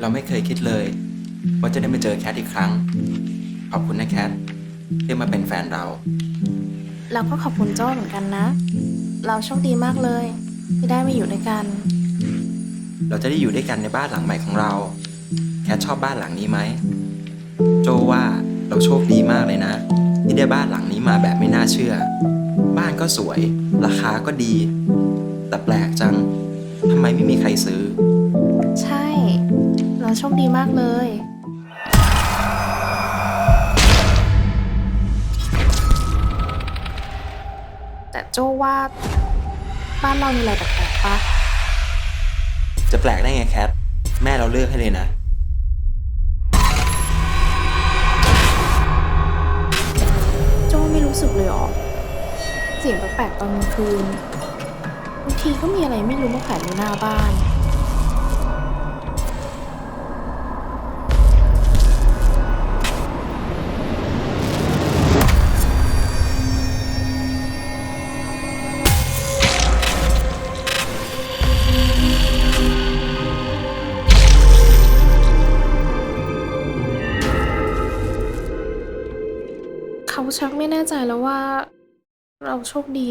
เราไม่เคยคิดเลย ว่าจะได้มาเจอแคทอีกครั้ง ขอบคุณนะแคทที่มาเป็นแฟนเรา เราก็ขอบคุณโจ้เหมือนกันนะ เราโชคดีมากเลย ที่ได้มาอยู่ด้วยกัน เราจะได้อยู่ด้วยกันในบ้านหลังใหม่ของเรา แคทชอบบ้านหลังนี้ไหม โจว่าเราโชคดีมากเลยนะ ที่ได้บ้านหลังนี้มาแบบไม่น่าเชื่อ บ้านก็สวย ราคาก็ดี แต่แปลกจังทำไมไม่มีใครซื้อ ใช่ เราโชคดีมากเลย แต่โจ้ว่า บ้านเรามีอะไรแปลกๆปะจะแปลกได้ไงแคท แม่เราเลือกให้เลยนะ โจ้ไม่รู้สึกเลยเหรอเสียงแปลกๆตอนกลางคืนบางทีก็มีอะไรไม่รู้มาแขวนอยู่หน้าบ้าน เขาชักไม่แน่ใจแล้วว่า เราโชคดี